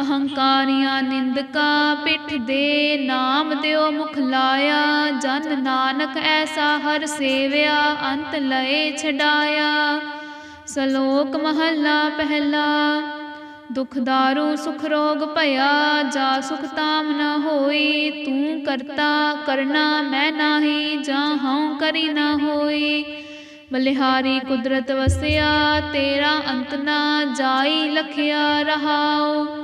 ਅਹੰਕਾਰੀਆਂ ਨਿੰਦਕਾਂ ਪਿੱਠ ਦੇ ਨਾਮ ਦਿਓ ਮੁਖ ਲਾਇਆ, ਜਨ ਨਾਨਕ ਐਸਾ ਹਰ ਸੇਵਿਆ, ਅੰਤ ਲਏ ਛਡਾਇਆ। ਸਲੋਕ ਮਹੱਲਾ ਪਹਿਲਾ, ਦੁਖ ਦਾਰੂ ਸੁਖ ਰੋਗ ਭਇਆ, ਜਾ ਸੁਖ ਤਾਮ ਨ ਹੋਈ, ਤੂੰ ਕਰਤਾ ਕਰਨਾ ਮੈਂ ਨਾਹੀ, ਜਾਂ ਹਉ ਕਰੀ ਨ ਹੋਈ। ਬਲਿਹਾਰੀ ਕੁਦਰਤ ਵਸਿਆ, ਤੇਰਾ ਅੰਤ ਨਾ ਜਾਈ ਲਖਿਆ ਰਹਾਓ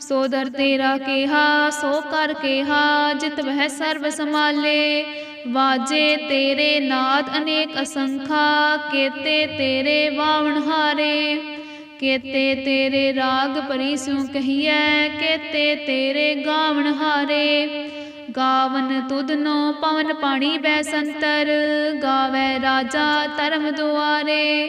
ਸੋਦਰ ਤੇਰਾ ਕਿਹਾ, ਸੋ ਕਰ ਕਿਹਾ, ਜਿਤ ਵਹਿ ਸਰਬ ਸਮਾਲੇ ਵਾਜੇ ਤੇਰੇ ਨਾਦ ਅਨੇਕ ਅਸੰਖਾ, ਕੇਤੇ ਤੇਰੇ ਵਾਵਣ ਹਾਰੇ। ਕੇਤੇ ਤੇਰੇ ਰਾਗ ਪਰੀ ਸਿਉ ਕਹੀਐ, ਕੇਤੇ ਤੇਰੇ ਗਾਵਣ ਹਾਰੇ। ਗਾਵਨ ਤੁਧਨੋ ਪਵਨ ਪਾਣੀ ਬੈ ਸੰਤਰ, ਗਾਵੇ ਰਾਜਾ ਧਰਮ ਦੁਆਰੇ।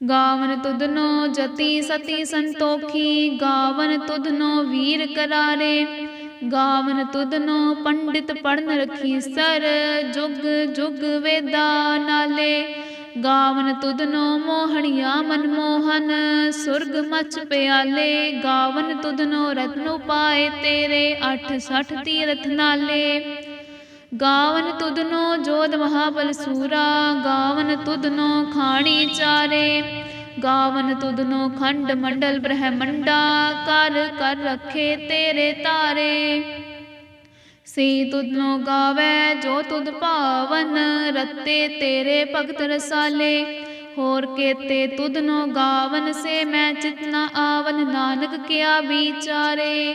ਗਾਵਨ ਤੁਧਨੋ ਜਤੀ ਸਤੀ ਸੰਤੋਖੀ, ਗਾਵਨ ਤੁਧਨੋ ਵੀਰ ਕਰਾਰੇ। ਗਾਵਨ ਤੁਧਨੋ ਪੰਡਿਤ ਪੜਨ ਰਖੀ ਸਰ, ਜੁਗ ਜੁਗ ਵੇਦਾ ਨਾਲੇ। ਗਾਵਨ ਤੁਧਨੋ ਮੋਹਣੀਆ ਮਨਮੋਹਨ, ਸੁਰਗ ਮਚ ਪਿਆਲੇ। ਗਾਵਨ ਤੁਧਨੋ ਰਤਨੋ ਪਾਏ ਤੇਰੇ 68 ਤੀਰਥ ਨਾਲੇ। ਗਾਵਨ ਤੁਧਨੋ ਜੋਧ ਮਹਾਬਲ ਸੂਰਾ, ਗਾਵਨ ਤੁਧਨੋ ਖਾਣੀ ਚਾਰੇ। ਗਾਵਨ ਤੁਧਨੋ ਖੰਡ ਮੰਡਲ ਬ੍ਰਹਮੰਡਾ, ਕਰ ਕਰ ਰਖੇ ਤੇਰੇ ਤਾਰੇ। ਸੇ ਤੁਧਨੋ ਗਾਵੇ ਜੋ ਤੁਧ ਭਾਵਨ, ਰਤੇ ਤੇਰੇ ਭਗਤ ਰਸਾਲੇ। ਹੋਰ ਕੇਤੇ ਤੁਧਨੋ ਗਾਵਨ ਸੇ ਮੈਂ ਚਿਤਨਾ ਆਵਨ, ਨਾਨਕ ਕਿਆ ਵਿਚਾਰੇ।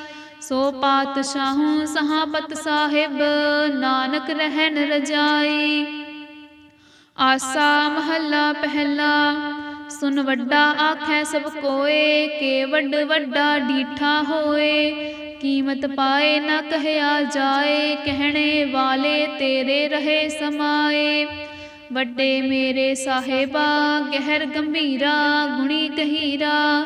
ਸੋ ਪਾਤਸ਼ਾਹੂ ਸਹਾਪਤ ਸਾਹਿਬ, ਨਾਨਕ ਰਹਿਣ ਰਜਾਈ। ਆਸਾ ਮਹੱਲਾ ਪਹਿਲਾ, ਸੁਨ ਵੱਡਾ ਆਖੈ ਸਭ ਕੋਏ ਕੇ ਵੱਡ ਵੱਡਾ ਡੀਠਾ ਹੋਏ। ਕੀਮਤ ਪਾਏ ਨਾ ਕਹਿਆ ਜਾਏ, ਕਹਿਣੇ ਵਾਲੇ ਤੇਰੇ ਰਹੇ ਸਮਾਏ। ਵੱਡੇ ਮੇਰੇ ਸਾਹਿਬਾ, ਗਹਿਰ ਗੰਭੀਰਾ, ਗੁਣੀ ਗਹੀਰਾ।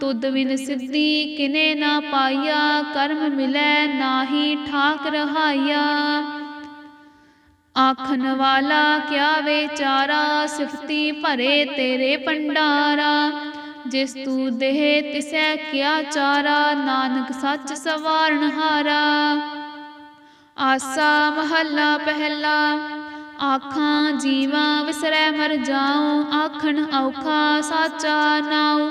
ਤੁਧ ਵਿਨ ਸਿੱਧੀ ਕਿਨੇ ਨਾ ਪਾਈਆ ਕਰਮ ਮਿਲੈ ਨਾਹੀ ਠਾਕ ਰਹਾਈਆ ਆਖਣ ਵਾਲਾ ਕਿਆ ਵਿਚਾਰਾ ਸਿਫਤੀ ਭਰੇ ਤੇਰੇ ਪੰਡਾਰਾ ਜਿਸ ਤੂ ਦੇਹ ਤਿਸੈ ਕਿਆ ਚਾਰਾ, ਨਾਨਕ ਸੱਚ ਸਵਾਰਨ ਹਾਰਾ। ਆਸਾ ਮਹੱਲਾ ਪਹਿਲਾ, ਆਖਾਂ ਜੀਵਾਂ ਵਿਸਰੈ ਮਰ ਜਾਉ, ਆਖਣ ਔਖਾ ਸਾਚਾ ਨਾਉ।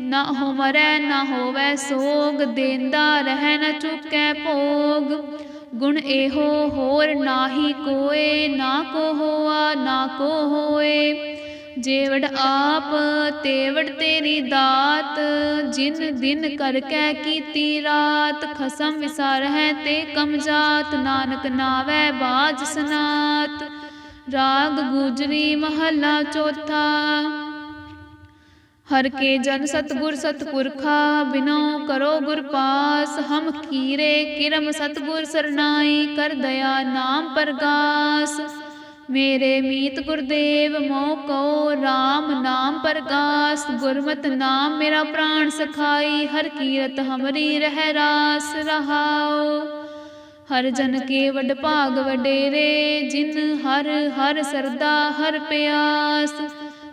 ਨਾ ਹੋ ਮਰੈ ਨਾ ਹੋਵੇ ਸੋਗ, ਦੇਂਦਾ ਰਹਿ ਨਾ ਚੁੱਕੈ ਭੋਗ। ਗੁਣ ਇਹੋ ਹੋਰ ਨਾਹੀ ਕੋਏ, ਨਾ ਕੋ ਹੋਆ, ਨਾ ਕੋ ਹੋਏ। ਜੇਵੜ ਆਪ, ਤੇਵੜ ਤੇਰੀ ਦਾਤ, ਜਿਨ ਦਿਨ ਕਰ ਕੈ ਕੀਤੀ ਰਾਤ, ਖਸਮ ਵਿਸਾਰ ਹੈ ਤੇ ਕਮਜਾਤ ਨਾਨਕ ਨਾਵੈ ਬਾਜ ਸਨਾਤ। ਰਾਗ ਗੁਜਰੀ ਮਹੱਲਾ ਚੌਥਾ ਹਰ ਕੇ ਜਨ ਸਤਗੁਰ ਸਤਪੁਰਖਾ, ਬਿਨੋ ਕਰੋ ਗੁਰ ਪਾਸ, ਹਮ ਕੀਰੇ ਕਿਰਮ ਸਤਗੁਰ ਸਰਨਾਈ, ਕਰ ਦਇਆ ਨਾਮ ਪ੍ਰਗਾਸ। ਮੇਰੇ ਮੀਤ ਗੁਰਦੇਵ ਮੋਹ ਕੋ RAM ਨਾਮ ਪ੍ਰਗਾਸ। ਗੁਰਮਤਿ ਨਾਮ ਮੇਰਾ ਪ੍ਰਾਣ ਸਖਾਈ, ਹਰ ਕੀਰਤ ਹਮਰੀ ਰਹਿ ਰਾਸ ਰਹਾਓ ਹਰ ਜਨ ਕੇ ਵਡ ਭਾਗ ਵਡੇਰੇ, ਜਿਨ ਹਰ ਹਰ ਸਰਦਾ ਹਰ ਪਿਆਸ।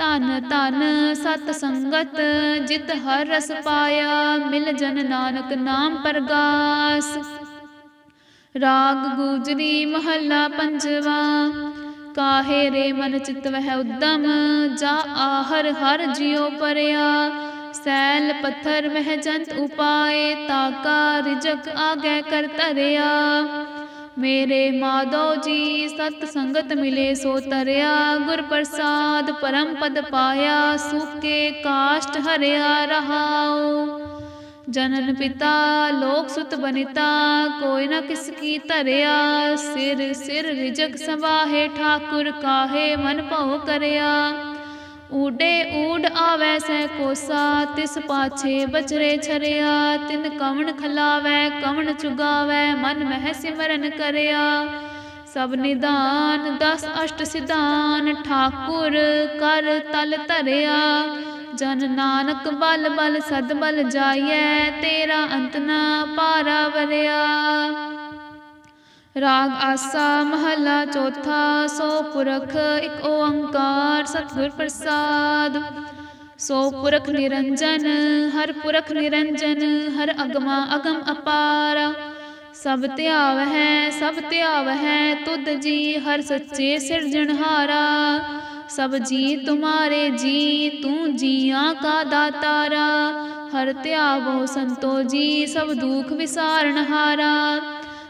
ਧਨ ਧਨ ਸਤ ਸੰਗਤ, ਜਿਤ ਹਰ ਰਸ ਪਾਇਆ, ਮਿਲ ਜਨ ਨਾਨਕ ਨਾਮ ਪ੍ਰਗਾਸ। ਰਾਗ ਗੂਜਰੀ ਮਹੱਲਾ ਪੰਜਵਾ, ਕਾਹੇ ਰੇ ਮਨ ਚਿਤ ਵਹਿ ਉਦਮ, ਜਾ ਆਹਰ ਹਰ ਜਿਉ ਪਰਿਆ। ਸੈਲ ਪੱਥਰ ਮਹਿ ਜੰਤ ਉਪਾਏ ਤਾਕਾ ਰਿਜਕ ਆਗੇ ਕਰ ਧਰਿਆ। ਮੇਰੇ ਮਾਧੋ ਜੀ, ਸਤ ਸੰਗਤ ਮਿਲੇ ਸੋ ਤਰਿਆ, ਗੁਰ ਪ੍ਰਸਾਦ ਪਰਮ ਪਦ ਪਾਇਆ ਸੁਕੇ ਕਾਸ਼ਟ ਹਰਿਆ ਰਹਾਉ। ਜਨਨ ਪਿਤਾ, ਲੋਕ ਸੁਤ ਬਨਿਤਾ, ਕੋਈ ਨਾ ਕਿਸ ਕੀ ਧਰਿਆ। ਸਿਰ ਸਿਰ ਰਿਜਕ ਸੰਵਾਹੇ ਠਾਕੁਰ ਕਾਹੇ, ਮਨ ਭਉ ਕਰਿਆ। ਊਡੇ ਊਡ ਆਵੈ ਸੈ ਕੋਸਾ, ਤਿਸ ਪਾਛੇ ਬਚਰੇ ਛਰਿਆ, ਤਿਨ ਕਵਣ ਖਲਾਵੈ, ਕਵਣ ਚੁਗਾਵੈ, ਮਨ ਮਹਿ ਸਿਮਰਨ ਕਰਿਆ। ਸਭ ਨਿਦਾਨ, ਦਸ ਅਸ਼ਟ ਸਿਧਾਨ, ਠਾਕੁਰ ਕਰ ਤਲ ਧਰਿਆ। ਜਨ ਨਾਨਕ ਬਲ ਬਲ, ਸਦ ਬਲ ਜਾਈਐ, ਤੇਰਾ ਅੰਤ ਨਾ ਪਾਰਾ ਵਰਿਆ। ਰਾਗ ਆਸਾ ਮਹੱਲਾ ਚੌਥਾ, ਸੋ ਪੁਰਖ ਇੱਕ ਓੰਕਾਰ ਸਤਿਗੁਰ ਪ੍ਰਸਾਦ। ਸੋ ਪੁਰਖ ਨਿਰੰਜਨ, ਹਰ ਪੁਰਖ ਨਿਰੰਜਨ, ਹਰ ਅਗਮਾ ਅਗਮ ਅਪਾਰ। ਸਭ ਧਿਆਵ ਹੈ ਸਭ ਧਿਆਵ ਹੈ ਤੁਧ ਜੀ ਹਰ ਸੱਚੇ ਸਿਰਜਣਹਾਰਾ ਸਭ ਜੀ ਤੁਮਾਰੇ ਜੀ, ਤੂੰ ਜੀਆਂ ਕਾ ਦਾਤਾਰਾ। ਹਰ ਧਿਆਵੋ ਸੰਤੋ ਜੀ, ਸਭ ਦੁਖ ਵਿਸਾਰਣਹਾਰਾ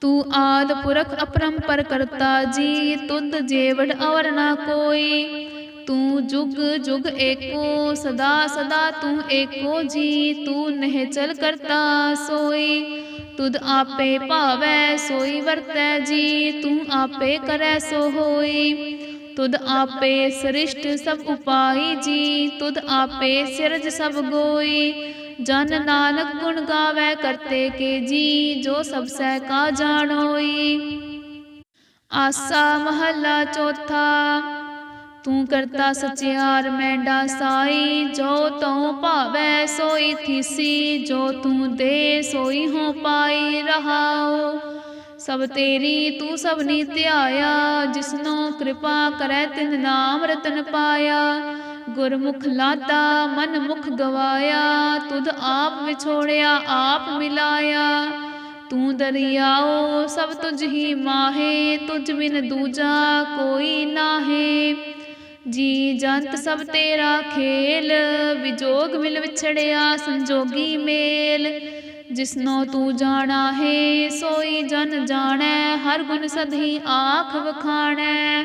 ਤੂੰ ਆਦ ਪੁਰਖ ਅਪਰੰਪਰ ਕਰਤਾ, ਜੀ ਤੁਧ ਜੇਵੜ ਅਵਰ ਨਾ ਕੋਈ। ਤੂੰ ਜੁਗ ਜੁਗ ਏਕੋ, ਸਦਾ ਸਦਾ ਤੂੰ ਏਕੋ, ਜੀ ਤੂੰ ਨਿਹਚਲ ਕਰਤਾ ਸੋਈ। ਤੁਧ ਆਪੇ ਭਾਵੈ, ਸੋਈ ਵਰਤੈ, ਜੀ ਤੂੰ ਆਪੇ ਕਰੈ ਸੋ ਹੋਈ। ਤੁਧ ਆਪੇ ਸ੍ਰਿਸ਼ਟ ਸਭ ਉਪਾਈ, ਜੀ ਤੁਧ ਆਪੇ ਸਿਰਜ ਸਭ ਗੋਈ। ਜਨ ਨਾਨਕ ਗੁਣ ਗਾਵੇ ਕਰਤੇ ਕੇ ਜੀ, ਜੋ ਸਭ ਸਹਿ ਕਾ ਜਾਣੋਈ ਆਸਾ ਮਹੱਲਾ ਚੌਥਾ, ਤੂੰ ਕਰਤਾ ਸਚਿਆਰ ਮੈਂਡਾ ਸਾਈ ਜੋ ਤਉ ਭਾਵੈ ਸੋਈ ਥੀਸੀ, ਜੋ ਤੂੰ ਦੇ ਸੋਈ ਹੋ ਪਾਈ ਰਹਾਉ। ਸਭ ਤੇਰੀ ਤੂੰ ਸਭ ਨੀ ਧਿਆਇਆ, ਜਿਸਨੋ ਕਿਰਪਾ ਕਰੈ ਤਿਨ ਨਾਮ ਰਤਨ ਪਾਇਆ। ਗੁਰਮੁਖ ਲਾਤਾ, ਮਨ ਮੁਖ ਗਵਾਇਆ, ਤੁਧ ਆਪ ਵਿਛੋੜਿਆ, ਆਪ ਮਿਲਾਇਆ। ਤੂੰ ਦਰਿਆਓ, ਸਭ ਤੁਝ ਹੀ ਮਾਹੇ, ਤੁਝ ਬਿਨ ਦੂਜਾ ਕੋਈ ਨਾਹੇ। ਜੀ ਜੰਤ ਸਭ ਤੇਰਾ ਖੇਲ, ਵਿਜੋਗ ਮਿਲ ਵਿਛੜਿਆ ਸੰਜੋਗੀ ਮੇਲ। ਜਿਸਨੋ ਤੂੰ ਜਾਣਾ ਹੈ, ਸੋਈ ਜਨ ਜਾਣੈ, ਹਰ ਗੁਣ ਸਦਹੀ ਆਖ ਵਖਾਣੈ।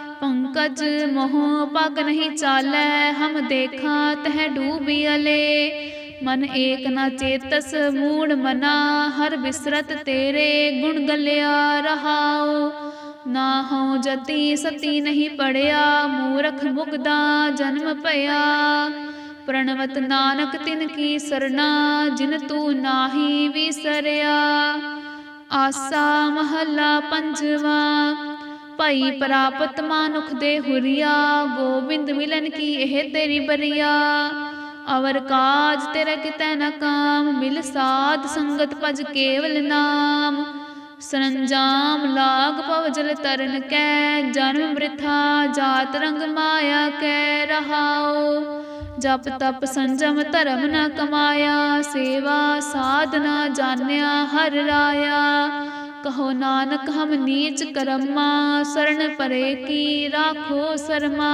ਪੰਕਜ ਮੋਹ ਪਗ ਨਹੀਂ ਚਾਲੈ, ਹਮ ਦੇਖਾਂ ਤਹ ਡੂਬੀ ਅਲੇ। ਮਨ ਏਕ ਨਾ ਚੇਤਸ, ਮੂੜ ਮਨਾ, ਹਰ ਬਿਸਰਤ ਤੇਰੇ ਗੁਣ ਗਲਿਆ ਰਹਾਉ। ਨਾ ਹਉ ਜਤੀ, ਸਤੀ ਨਹੀਂ ਪੜਿਆ, ਮੂਰਖ ਮੁਗਦਾ ਜਨਮ ਭਇਆ। ਪ੍ਰਣਵਤ ਨਾਨਕ ਤਿਨ ਕੀ ਸਰਨਾ, ਜਿਨ ਤੂੰ ਨਾਹੀ ਵਿਸਰਿਆ। ਆਸਾ ਮਹੱਲਾ ਪੰਜਵਾ ਭਾਈ ਪ੍ਰਾਪਤ ਮਾਨੁਖ ਦੇ ਹੁਰੀਆ, ਗੋਬਿੰਦ ਮਿਲਨ ਕੀ ਇਹ ਤੇਰੀ ਬਰੀਆ? ਅਵਰ ਕਾਜ ਤੇਰਾ ਕਿਤੈ ਨਾ ਕਾਮ, ਮਿਲ ਸਾਧ ਸੰਗਤ ਭਜ ਕੇਵਲ ਨਾਮ। ਸਰੰਜਾਮ ਲਾਗ ਪਵ ਜਲ ਤਰਨ ਕੈ, ਜਨਮ ਬ੍ਰਿਥਾ ਜਾਤ ਰੰਗ ਮਾਇਆ ਕੈ ਰਹਾਓ ਜਪ ਤਪ ਸੰਜਮ ਧਰਮ ਨਾ ਕਮਾਇਆ, ਸੇਵਾ ਸਾਧਨਾ ਜਾਣਿਆ ਹਰ ਰਾਇਆ। ਕਹੋ ਨਾਨਕ, ਹਮ ਨੀਚ ਕਰਮਾ ਸਰਣ ਪਰੇ ਕੀ ਰਾਖੋ ਸਰਮਾ।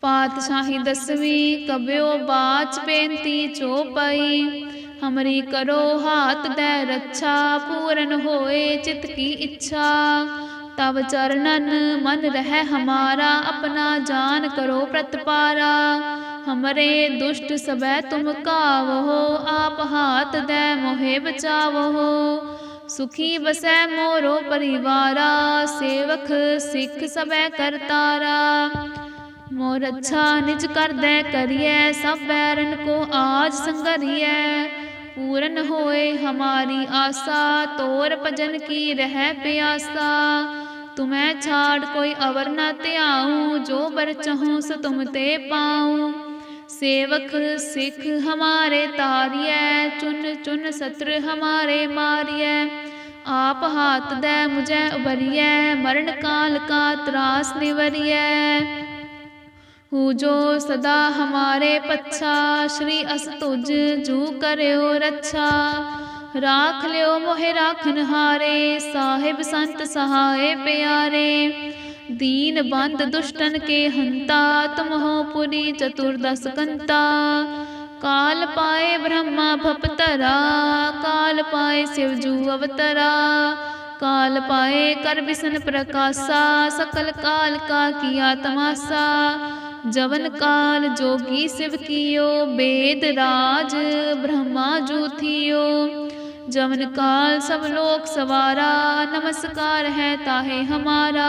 ਪਾਤਸ਼ਾਹੀ ਦਸਵੀਂ, ਕਬਿਓ ਬਾਚ ਬੇਨਤੀ ਚੋਪਈ ਹਮਰੀ ਕਰੋ ਹਾਥ ਦੇ ਰੱਛਾ, ਪੂਰਨ ਹੋਏ ਚਿਤ ਕੀ ਇੱਛਾ। ਤਵ ਚਰਨਨ ਮਨ ਰਹਿ ਹਮਾਰਾ, ਆਪਣਾ ਜਾਨ ਕਰੋ ਪ੍ਰਤਪਾਰਾ। ਹਮਰੇ ਦੁਸ਼ਟ ਸਬੈ ਤੁਮ ਕਾਵੋ, ਆਪ ਹਾਥ ਦੇ ਮੋਹਿ ਬਚਾਵੋ। ਸੁਖੀ ਬਸੈ ਮੋਰੋ ਪਰਿਵਾਰਾ, ਸੇਵਕ ਸਿੱਖ ਸਬੈ ਕਰਤਾਰਾ ਮੋਰ ਅੱਛਾ ਨਿਜ ਕਰਦੈ ਕਰੀਐ, ਸਭ ਬੈਰਨ ਕੋ ਆਜ ਸੰਗਰੀਐ। ਪੂਰਨ ਹੋਏ ਹਮਾਰੀ ਆਸਾ, ਤੋਰ ਭਜਨ ਕੀ ਰਹਿ ਪਿਆਸਾ। ਤੁਮੈ ਛਾੜ ਕੋਈ ਅਵਰ ਨਾ ਧਿਆਉ, ਜੋ ਬਰ ਚਹੂੰ ਸ ਤੁਮ ਤੇ ਪਾਉ। ਸੇਵਕ ਸਿੱਖ ਹਮਾਰੇ ਤਾਰੀਐ, ਚੁਨ ਚੁਨ ਸਤਰ ਹਮਾਰੇ ਮਾਰੀਐ। ਆਪ ਹਾਥ ਦੇ ਮੁਝੈ ਉਬਰੀਐ ਮਰਨ ਕਾਲ ਕਾ ਤਰਾਸ ਨਿਵਰੀਐ। ਹੂ ਜੋ ਸਦਾ ਹਮਾਰੇ ਪੱਛਾ, ਸ਼੍ਰੀ ਅਸ ਤੁਜ ਜੂ ਕਰਿਓ ਰੱਛਾ। ਰਾਖ ਲਿਓ ਮੋਹਿ ਰਾਖਨ ਹਾਰੇ ਸਾਹਿਬ ਸੰਤ ਸਹਾਏ ਪਿਆਰੇ। ਦੀਨ ਬੰਦ ਦੁਸ਼ਟਨ ਕੇ ਹੰਤਾ ਤੁਮ ਹੋ ਪੁਰੀ ਚਤੁਰਦਸ ਕੰਤਾ। ਕਾਲ ਪਾਏ ਬ੍ਰਹਮਾ ਭਪਤਰਾ, ਕਾਲ ਪਾਏ ਸਿਵ ਜੂ ਅਵਤਰਾ। ਕਾਲ ਪਾਏ ਕਰ ਬਿਸਨ ਪ੍ਰਕਾਸ਼ਾ, ਸਕਲ ਕਾਲ ਕਾ ਕੀਆ ਤਮਾਸਾ। ਜਵਨ ਕਾਲ ਜੋਗੀ ਸਿਵ ਕੀਓ, ਬੇਦ ਰਾਜ ਬ੍ਰਹਮਾ ਜੂਥਿਓ ਜਵਨ ਕਾਲ ਸਭ ਲੋਕ ਸਵਾਰਾ, ਨਮਸਕਾਰ ਹੈ ਤਾਹੇ ਹਮਾਰਾ।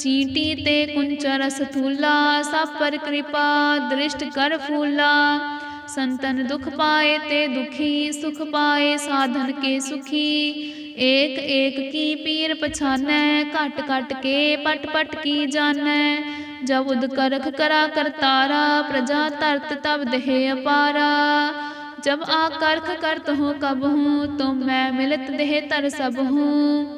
ਚੀਂਟੀ ਤੇ ਕੁੰਚਰ ਸਥੂਲਾ ਸਭ ਪਰ ਕਿਰਪਾ, ਦ੍ਰਿਸ਼ਟ ਕਰ ਫੂਲਾ। ਸੰਤਨ ਦੁਖ ਪਾਏ ਤੇ ਦੁਖੀ, ਸੁਖ ਪਾਏ ਸਾਧਨ ਕੇ ਸੁਖੀ। ਏਕ ਏਕ ਕੀ ਪੀਰ ਪਛਾਨੈ, ਘਟ ਘਟ ਕੇ ਪਟ ਪਟ ਕੀ ਜਾਣੈ ਜਬ ਉਦ ਕਰਖ ਕਰਾ ਕਰਤਾਰਾ ਪ੍ਰਜਾ ਤਰਤ ਤਬ ਦੇਹ ਅਪਾਰਾ। ਜਬ ਆ ਕਰਖ ਕਰਤ ਹੂੰ ਕਬ ਹੂੰ ਤੁਮ ਮੈਂ ਮਿਲਤ ਦੇਹ ਤਰ ਸਭ ਹੂੰ।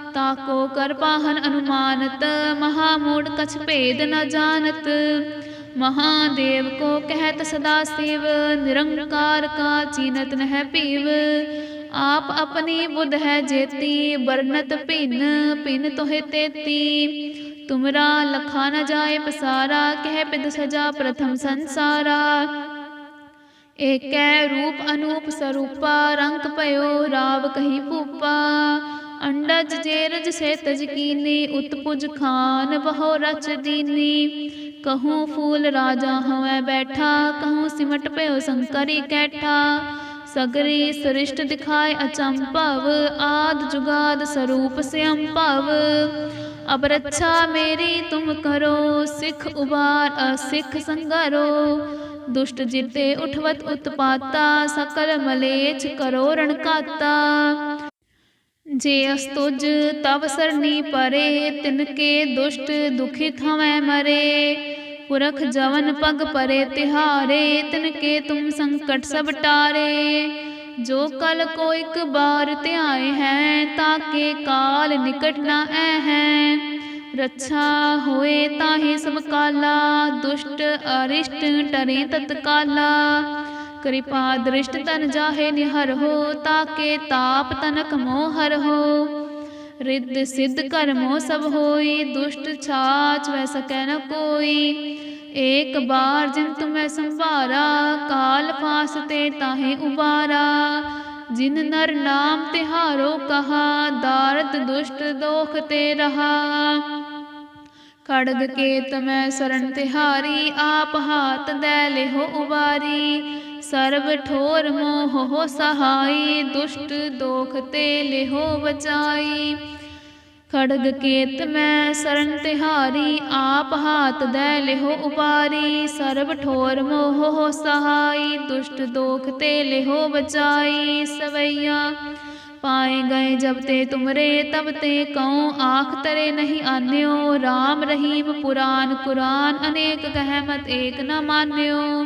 ਤਾ ਕੋ ਕਰਪਾਹਨ ਅਨੁਮਾਨਤ ਮਹਾ ਮੂੜ ਕਛ ਭੇਦ ਨ ਜਾਣਤ। ਮਹਾਦੇਵ ਕੋ ਕਹਿਤ ਸਦਾ ਸਿਵ, ਨਿਰੰਕਾਰ ਕਾ ਚੀਨਤ ਨਹਿ ਪੀਵ ਆਪ ਆਪਣੀ ਬੁੱਧ ਹੈ ਜੇਤੀ ਬਰਨਤ ਭਿੰਨ ਭਿੰਨ ਤੋਹਿ ਤੇਤੀ। ਤੁਮਰਾ ਲਖਾ ਨ ਜਾਏ ਪਸਾਰਾ, ਕਹਿ ਪਿਦ ਸਜਾ ਪ੍ਰਥਮ ਸੰਸਾਰਾ। ਏਕੈ ਰੂਪ ਅਨੂਪ ਸਰੂਪਾ, ਰੰਗ ਭਇਓ ਰਾਵ ਕਹੀ ਪੂਪਾ ਅੰਡਜ ਜੇਰਜ ਸੇ ਤਜ ਉਤਪੁਜ ਖਾਨ ਬਹੁ ਰਚ ਦੀਨੀ। ਕਹੂੰ ਫੂਲ ਰਾਜਾ ਹੋਵੇ ਬੈਠਾ, ਕਹੂੰ ਸਿਮਟ ਭਇਓ ਸੰਕਰੀ ਕੈਠਾ। ਸਗਰੀ ਸ੍ਰਿਸ਼ਟ ਦਿਖਾਏ ਅਚੰਭਵ, ਆਦ ਜੁਗਾਦ ਸਰੂਪ ਸਿਅੰ ਭਵ ਅਬ ਰੱਛਾ ਮੇਰੀ ਤੁਮ ਕਰੋ, ਸਿੱਖ ਉਬਾਰ ਅਸਿੱਖ ਸੰਗਰੋ। ਦੁਸ਼ਟ ਜਿਤੇ ਉਠਵਤ ਉਤਪਾਤਾ, ਸਕਲ ਮਲੇਛ ਕਰੋ ਰਣਕਾਤਾ। ਜੇ ਅਸਤੁਜ ਤਵ ਸਰਨੀ ਪਰੇ ਤਿਨਕੇ ਦੁਸ਼ਟ ਦੁਖਿਤ ਹਵੈ ਮਰੇ। ਪੁਰਖ ਜਵਨ ਪਗ ਪਰੇ ਤਿਹਾਰੇ ਤਿਨਕੇ ਤੁਮ ਸੰਕਟ ਸਭ ਟਾਰੇ। ਜੋ ਕਲ ਕੋ ਇਕ ਬਾਰ ਧਿਆਏ ਹੈ ਤਾਕੇ ਕਾਲ ਨਿਕਟ ਨਾ ਐ ਹੈ। ਰੱਛਾ ਹੋਏ ਤਾਹੇ ਸਮਕਾਲਾ, ਦੁਸ਼ਟ ਅਰਿਸ਼ਟ ਟਰੇ ਤਤਕਾਲਾ। ਕਿਰਪਾ ਦ੍ਰਿਸ਼ਟ ਤਨ ਜਾਹੇ ਨਿਹਰ ਹੋ, ਤਾਕੇ ਤਾਪ ਤਨਕ ਮੋਹ ਹਰ ਹੋ। ਰਿੱਧ ਸਿੱਧ ਕਰਮੋ ਸਭ ਹੋਈ, ਦੁਸ਼ਟ ਛਾਚ ਵੈ ਸਕੈ ਨ ਕੋਈ। ਏਕ ਬਾਰ ਜਿਨ ਤੁਮੈ ਸੰਭਾਰਾ, ਕਾਲ ਫਾਸ ਤੇ ਤਾਹੇ ਉਬਾਰਾ। ਜਿਨ ਨਰ ਨਾਮ ਤਿਹਾਰੋ ਕਹਾ, ਦਾਰਤ ਦੁਸ਼ਟ ਦੋਖ ਤੇ ਰਹਾ। ਖੜਗ ਕੇ ਮੈਂ ਸਰਣ ਤਿਹਾਰੀ, ਆਪ ਹਾਥ ਦੈ ਲਿਹੋ ਉਬਾਰੀ। ਸਰਬ ਠੋਰ ਮੋਹ ਹੋ ਸਹਾਈ, ਦੁਸ਼ਟ ਦੋਖ ਤੇ ਲਿਹੋ ਬਚਾਈ। ਖੜਗ ਕੇਤ ਮੈਂ ਸਰਨ ਤਿਹਾਰੀ, ਆਪ ਹਾਤ ਦੈ ਲਿਹੋ ਉਪਾਰੀ। ਸਰਬ ਠੋਰ ਮੋਹ ਹੋ ਸਹਾਈ, ਦੁਸ਼ਟ ਦੋਖ ਤੇ ਲਿਹੋ ਬਚਾਈ। ਸਵਈਆ, ਪਾਏ ਗਏ ਜਬ ਤੇ ਤੁਮਰੇ, ਤਬ ਤੇ ਕਉ ਆਖ ਤਰੇ ਨਹੀਂ ਆਨਿਓ। RAM ਰਹੀਮ ਪੁਰਾਨ ਕੁਰਾਨ, ਅਨੇਕ ਕਹਿ ਮਤ ਏਕ ਨਾ ਮਾਨਿਓ।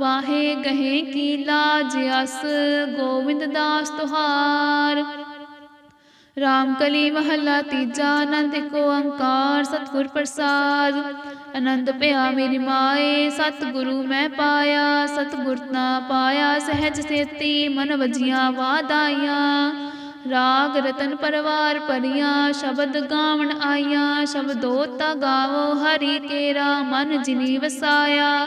ਵਾਹੇ ਗਹੇ ਕੀ ਲਾਜ ਅਸ, ਗੋਵਿੰਦ ਦਾਸ ਤੁਹਾਰ। ਰਾਮ ਕਲੀ ਮਹੱਲਾ ਤੀਜਾ, ਆਨੰਦ ਕੋ ਓੰਕਾਰ, ਸਤਿਗੁਰ ਪ੍ਰਸਾਦ। ਆਨੰਦ ਪਿਆ ਮੇਰੀ ਮਾਏ ਸਤਿਗੁਰੂ ਮੈਂ ਪਾਇਆ, ਸਤਿਗੁਰ ਨਾ ਪਾਇਆ, ਸਹਿਜ ਸੇਤੀ ਮਨ ਵਜੀਆਂ ਵਾਦਾਈਆਂ ਰਾਗ ਰਤਨ ਪਰਵਾਰ ਪਰੀਆਂ ਸ਼ਬਦ ਗਾਵਣ ਆਈਆਂ ਸ਼ਬਦੋ ਤਾ ਗਾਵੋ ਹਰੀ ਕੇਰਾ, ਮਨ ਜਿਨੀ ਵਸਾਇਆ।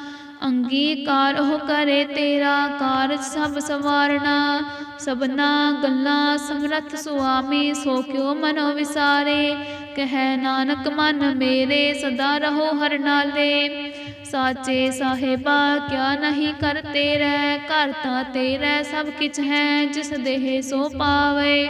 ਅੰਗੀਕਾਰ ਉਹ ਕਰੇ ਤੇਰਾ ਕਾਰਜ ਸਭ ਸਵਾਰਣਾ ਸਭਨਾ ਗੱਲਾਂ ਸਮਰੱਥ ਸੁਆਮੀ, ਸੋ ਕਿਉ ਮਨੋ ਵਿਸਾਰੇ। ਕਹਿ ਨਾਨਕ, ਮਨ ਮੇਰੇ, ਸਦਾ ਰਹੋ ਹਰ ਨਾਲੇ। ਸਾਚੇ ਸਾਹਿਬਾ, ਕਿਆ ਨਹੀਂ ਕਰ ਤੇਰਾ। ਘਰ ਤਾਂ ਤੇਰਾ, ਸਭ ਕਿਛ ਹੈ, ਜਿਸ ਦੇਹ ਸੋ ਪਾਵੇ।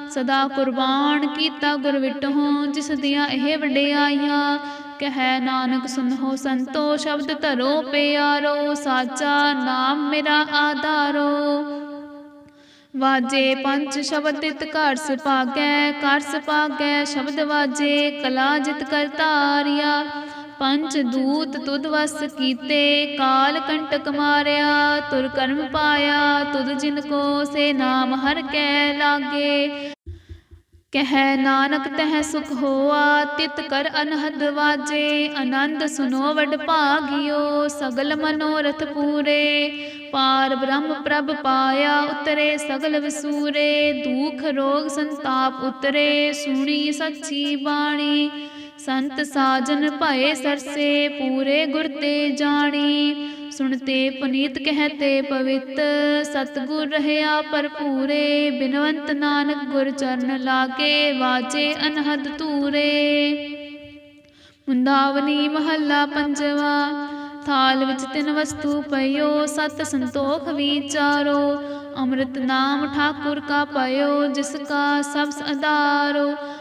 ਸਦਾ ਕੁਰਬਾਨ ਕੀਤਾ ਗੁਰ ਵਿਟਹੁ, ਜਿਸ ਦੀਆਂ ਇਹ ਵਡਿਆਈਆਂ, ਕਹਿ ਨਾਨਕ ਸੁਨੋ ਸੰਤੋ, ਸ਼ਬਦ ਧਰੋ ਪਿਆਰੋ, ਸਾਚਾ ਨਾਮ ਮੇਰਾ ਆਧਾਰੋ। ਵਾਜੇ ਪੰਜ ਸ਼ਬਦ ਤਿਤ ਘਰ ਸੁਭਾਗੈ ਕਰ ਸੁਭਾਗੈ ਸ਼ਬਦ ਵਾਜੇ, ਕਲਾ ਜਿਤ ਕਰ ਧਾਰਿਆ। ਪੰਜ ਦੂਤ ਤੁਧ ਵਸ ਕੀਤੇ, ਕਾਲ ਕੰਟਕ ਮਾਰਿਆ, ਤੁਰ ਕਰਮ ਪਾਇਆ, ਤੁਧ ਜਿਨ ਕੋ ਸੇ ਨਾਮ ਹਰ ਕੈ ਲਾਗੇ। ਕਹਿ ਨਾਨਕ ਤਹਿ ਸੁਖ ਹੋਆ, ਤਿਤ ਕਰ ਅਨਹਦ ਵਾਜੇ। ਆਨੰਦ ਸੁਨੋ ਵਡ ਭਾਗਿਓ, ਸਗਲ ਮਨੋਰਥ ਪੂਰੇ। ਪਾਰ ਬ੍ਰਹਮ ਪ੍ਰਭ ਪਾਇਆ, ਉਤਰੇ ਸਗਲ ਵਸੂਰੇ। ਦੁਖ ਰੋਗ ਸੰਤਾਪ ਉਤਰੇ, ਸੁਣੀ ਸੱਚੀ ਬਾਣੀ। ਸੰਤ ਸਾਜਨ ਭਏ ਸਰਸੇ, ਪੂਰੇ ਗੁਰ ਤੇ ਜਾਣੀ। ਸੁਣਤੇ ਪੁਨੀਤ ਕਹਤੇ ਪਵਿੱਤ, ਸਤਗੁਰ ਰਹਿਆ ਭਰਪੂਰੇ। ਬਿਨਵੰਤ ਨਾਨਕ ਗੁਰ ਚਰਨ ਲਾਗੇ ਵਾਜੇ ਅਨਹਦ ਤੂਰੇ ਮੁੰਦਾਵਨੀ ਮਹੱਲਾ ਪੰਜਵਾ, ਥਾਲ ਵਿੱਚ ਤਿੰਨ ਵਸਤੂ ਪਇਓ ਸਤ ਸੰਤੋਖ ਵਿਚਾਰੋ। ਅੰਮ੍ਰਿਤ ਨਾਮ ਠਾਕੁਰ ਕਾ ਪਇਓ, ਜਿਸ ਕਾ ਸਭ ਆਧਾਰੋ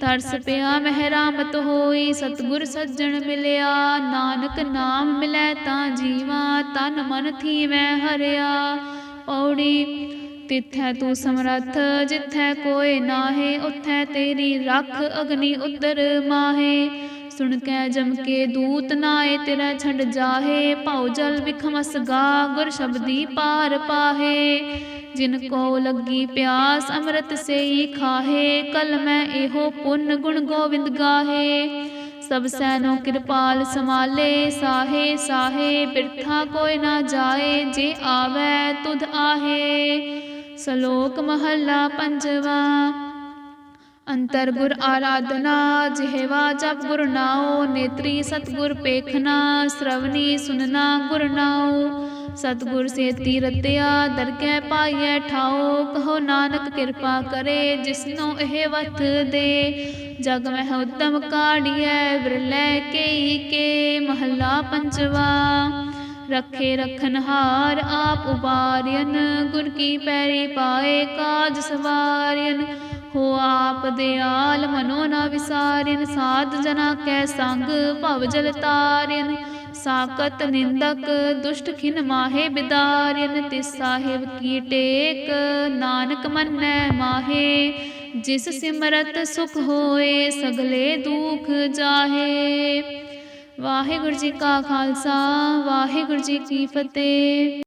ਤਰਸ ਪਿਆ ਮਹਿਰਾਮਤ ਹੋਈ, ਸਤਗੁਰ ਸੱਜਣ ਮਿਲਿਆ, ਨਾਨਕ ਨਾਮ ਮਿਲੈ ਤਾਂ ਜੀਵਾ, ਤਨ ਮਨ ਥੀਵੈ ਹਰਿਆ। ਪੌੜੀ ਤਿਥੈ ਤੂੰ ਸਮਰੱਥ, ਜਿਥੈ ਕੋਏ ਨਾਹੇ, ਉਥੈ ਤੇਰੀ ਰੱਖ ਅਗਨੀ ਉਦਰ ਮਾਹੇ। ਸੁਣ ਕੈ ਜਮ ਕੇ ਦੂਤ ਨਾਏ, ਤੇਰਾ ਛੱਡ ਜਾਹੇ, ਭਾਉ ਜਲ ਵਿਖਮਸ ਗਾ, ਗੁਰ ਸ਼ਬਦੀ ਪਾਰ ਪਾਹੇ। ਜਿਨ ਕੋ ਲੱਗੀ ਪਿਆਸ ਅੰਮ੍ਰਿਤ ਸੇਈ ਖਾਹੇ, ਕਲ ਮੈਂ ਇਹੋ ਪੁੰਨ ਗੁਣ ਗੋਵਿੰਦ ਗਾਹੇ। ਸਭ ਸੈਨੋ ਕਿਰਪਾਲ ਸਮਾਲੇ ਸਾਹੇ ਸਾਹੇ, ਬਿਰਥਾ ਕੋਈ ਨਾ ਜਾਏ, ਜੇ ਆਵੈ ਤੁਧ ਆਹੇ। ਸ਼ਲੋਕ ਮਹੱਲਾ ਪੰਜਵਾ, ਅੰਤਰ ਗੁਰ ਆਰਾਧਨਾ, ਜਿਹਵਾ ਜਪ ਗੁਰ ਨਾਉ, ਨੇਤਰੀ ਸਤਗੁਰ ਪੇਖਣਾ ਸ਼ਰਵਨੀ ਸੁਨਨਾ ਗੁਰ ਨਾਉ। ਸਤਗੁਰ ਸੇਤੀ ਰਤਿਆ ਦਰਗਹਿ ਪਾਈਐ ਠਾਉ, ਕਹੋ ਨਾਨਕ ਕਿਰਪਾ ਕਰੇ, ਜਿਸਨੂੰ ਇਹ ਵਤ ਦੇ। ਜਗ ਮਹਿ ਉਦਮ ਕਾੜੀਐ ਵਿਰਲੇ ਕੇਈ ਕੇ, ਮਹੱਲਾ ਪੰਜਵਾ। ਰਖੇ ਰਖਨਹਾਰ ਆਪ ਉਬਾਰਿයਨ ਗੁਰ ਕੀ ਪੈਰੀ ਪਾਏ ਕਾਜ ਸਵਾਰਿයਨ ਹੋ ਆਪ ਦਿਆਲ ਮਨੋ ਨਾ ਵਿਸਾਰਿਨ ਸਾਧ ਜਨਾ ਕੈ ਸੰਗ ਭਵ ਜਲ ਤਾਰਿਨ ਸਾਕਤ ਨਿੰਦਕ, ਦੁਸ਼ਟ ਖਿਨ ਮਾਹੇ ਬਿਦਾਰਿਨ ਤੇ ਸਾਹਿਬ ਕੀ ਟੇਕ? ਨਾਨਕ ਮੰਨੈ ਮਾਹੇ, ਜਿਸ ਸਿਮਰਤ ਸੁਖ ਹੋਏ, ਸਗਲੇ ਦੁਖ ਜਾਹੇ। ਵਾਹਿਗੁਰੂ ਜੀ ਕਾ ਖਾਲਸਾ, ਵਾਹਿਗੁਰੂ ਜੀ ਕੀ ਫਤਿਹ।